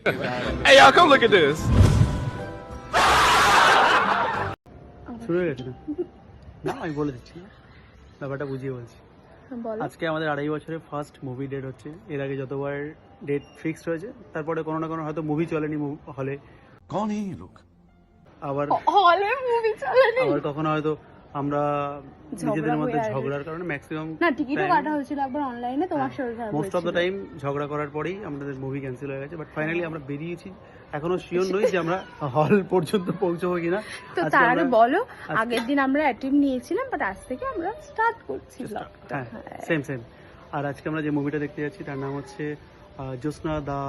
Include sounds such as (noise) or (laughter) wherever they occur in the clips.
(laughs) hey, y'all, come look at this. না আমি বলে দিচ্ছি ব্যাপারটা বুঝিয়ে বলছি। আজকে আমাদের আড়াই বছরের ফার্স্ট মুভি ডেট হচ্ছে। এর আগে যতবার ডেট ফিক্সড হয়েছে তারপরে কোনো না কোনো হয়তো মুভি চলেনি হলে কোন লোক। আবার কখনো হয়তো আমরা নিজেদের মধ্যে হয়ে আছে। ঝগড়ার কারণে ম্যাক্সিমাম না টিকিটও কাটা হয়েছিল একবার অনলাইনে তোমার শরীর খারাপ মোস্ট অফ দ্য হয়েছিল। টাইম ঝগড়া করার পরেই আমাদের মুভি ক্যান্সেল হয়ে গেছে বাট ফাইনালি আমরা বেরিয়েছি এখনো শিওর নই যে আমরা হল পর্যন্ত পৌঁছবো কিনা (laughs) তো আজকে তার আগে আমরা- বলো আজকে- আগের দিন আমরা অ্যাটেম্প নিয়েছিলাম বাট আজ থেকে আমরা স্টার্ট করছি ব্লগটা হ্যাঁ সেম সেম আর আজকে আমরা যে মুভিটা দেখতে যাচ্ছি তার নাম হচ্ছে আহ, Jyotsna the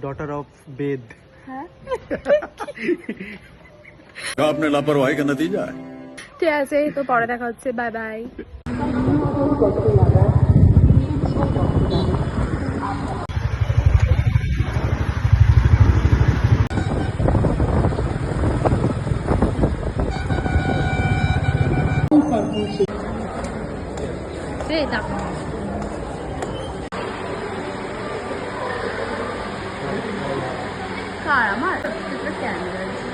daughter of Ved হ্যাঁ आपने लापरवाही का नतीजा है ঠিক আছে তো পরে দেখা হচ্ছে বাই বাই দেখো। কার আমার? ক্যামেরা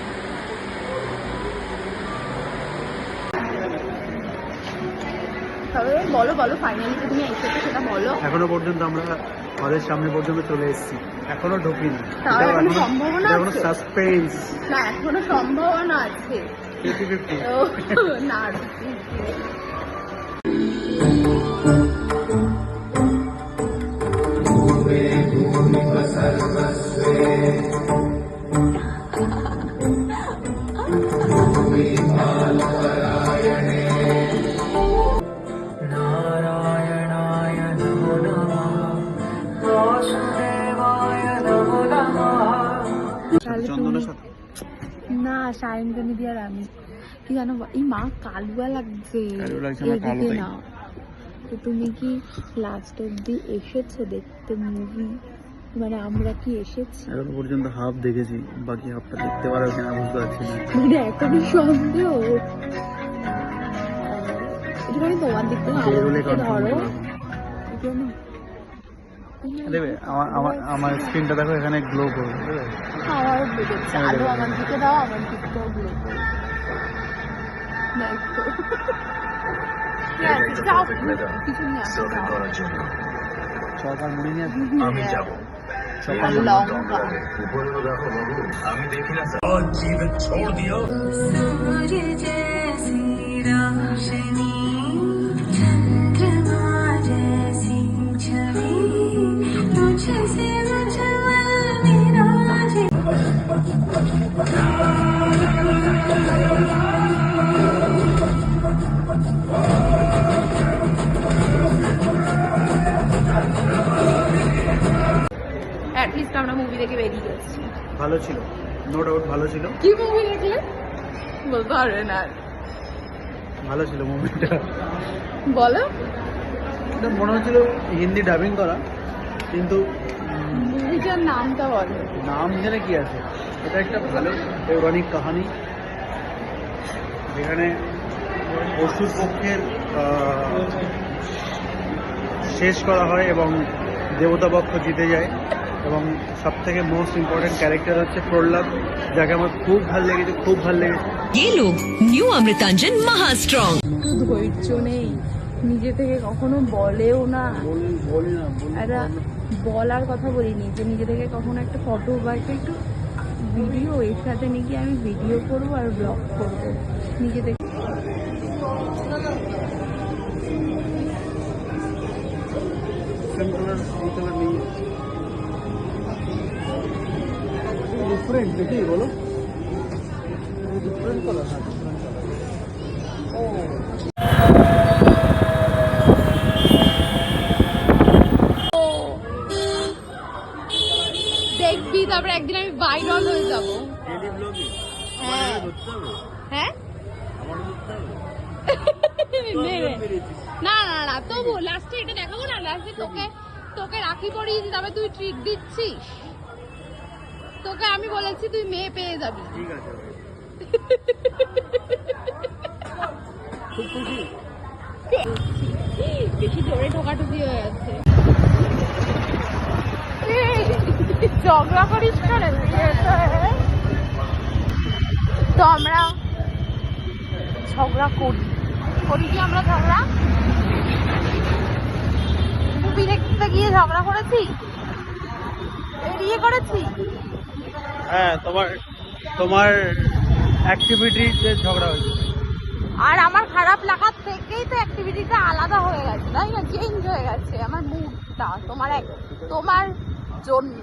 তবে বলো বলো ফাইনালি যে তুমি এসেছ সেটা বলো এখনও পর্যন্ত আমরা হলের সামনে পর্যন্ত চলে এসেছি এখনও ঢুকিনি তাও এখনও এখনো- সম্ভাবনা এখনও সাসপেন্স না এখনও সম্ভাবনা আছে না তাহলে চন্দনের না সায়ন্তনী দিয়ে আর আমি। কি জানো এই মা কালুয়া লাগছে। এদিকে না তো তুমি কি লাস্ট অব্দি এসেছ দেখতে মুভি মানে আমরা কি এসেছি? এখনও পর্যন্ত হাফ দেখেছি বাকি হাফটা দেখতে পারব কিনা বুঝতে পারছি না। মানে এখনও সন্দেহ একটুখানি তোমার দিক থেকে ধরো। দেবে? আমার আমার আমার স্ক্রিনটা দেখো এখানে গ্লো করবে আমার দিকে আলো আমার দিকে দাও আমার দিকটাও (laughs) হ্যাঁ। আমি দেখি না। জীবন ছোড় দিও। অ্যাটলিস্ট আমরা মুভি দেখে বেরিয়ে ভালো ছিল নো ডাউট ভালো ছিল। কি মুভি দেখলে? বলতে পারবে না ভালো ছিল মুভিটা বলো। এটা মনে হচ্ছিল হিন্দি ডাবিং করা কিন্তু মুভিটার নামটা বলো। নাম জেনে কি আছে? এটা একটা ভালো পৌরাণিক কাহানি যেখানে অসুর পক্ষের আহ, শেষ করা হয় এবং দেবতা পক্ষ জিতে যায় এবং সব থেকে মোস্ট ইম্পর্টেন্ট ক্যারেক্টার হচ্ছে প্রহ্লাদ যাকে আমার খুব ভালো লেগেছে খুব ভালো লেগেছে ये लोग न्यू अमृतांजन महा स्ट्रॉन्ग একটু ধৈর্য নেই নিজে থেকে কখনো বলেও না বলি বলি না বলি একটা বলার কথা বলিনি যে নিজে থেকে কখনো একটা ফটো বা একটা একটু ভিডিও এর সাথে নাকি আমি ভিডিও করব আর ব্লগ করব। নিজে কালার ডিফারেন্ট দেখি বলো? ডিফারেন্ট কালার দেখবি তারপরে একদিন আমি ভাইরাল হয়ে যাব। ব্লগে হ্যাঁ। হ্যাঁ? (laughs) নে, নে। না না না তবু লাস্টে এটা দেখাবো না লাস্টে তোকে তোকে রাখি পরিয়েছি তবে তুই ট্রিট দিচ্ছিস। তোকে আমি বলেছি তুই মেয়ে পেয়ে যাবি। ঠিক আছে (laughs) খুব খুশি বেশি জোরে ঠোকাঠুকি হয়ে যাচ্ছে ঝগড়া করিস করে তো আমরা ঝগড়া করি। করি কি আমরা ঝগড়া? মুভি দেখতে গিয়ে ঝগড়া করেছি? এড়িয়ে করেছি হ্যাঁ তোমার তোমার অ্যাক্টিভিটিতে ঝগড়া হয়েছে। আর আমার খারাপ লাগার থেকেই তো অ্যাক্টিভিটিটা আলাদা হয়ে গেছে তাই না? চেঞ্জ হয়ে গেছে আমার মুডটা তোমার তোমার জন্য।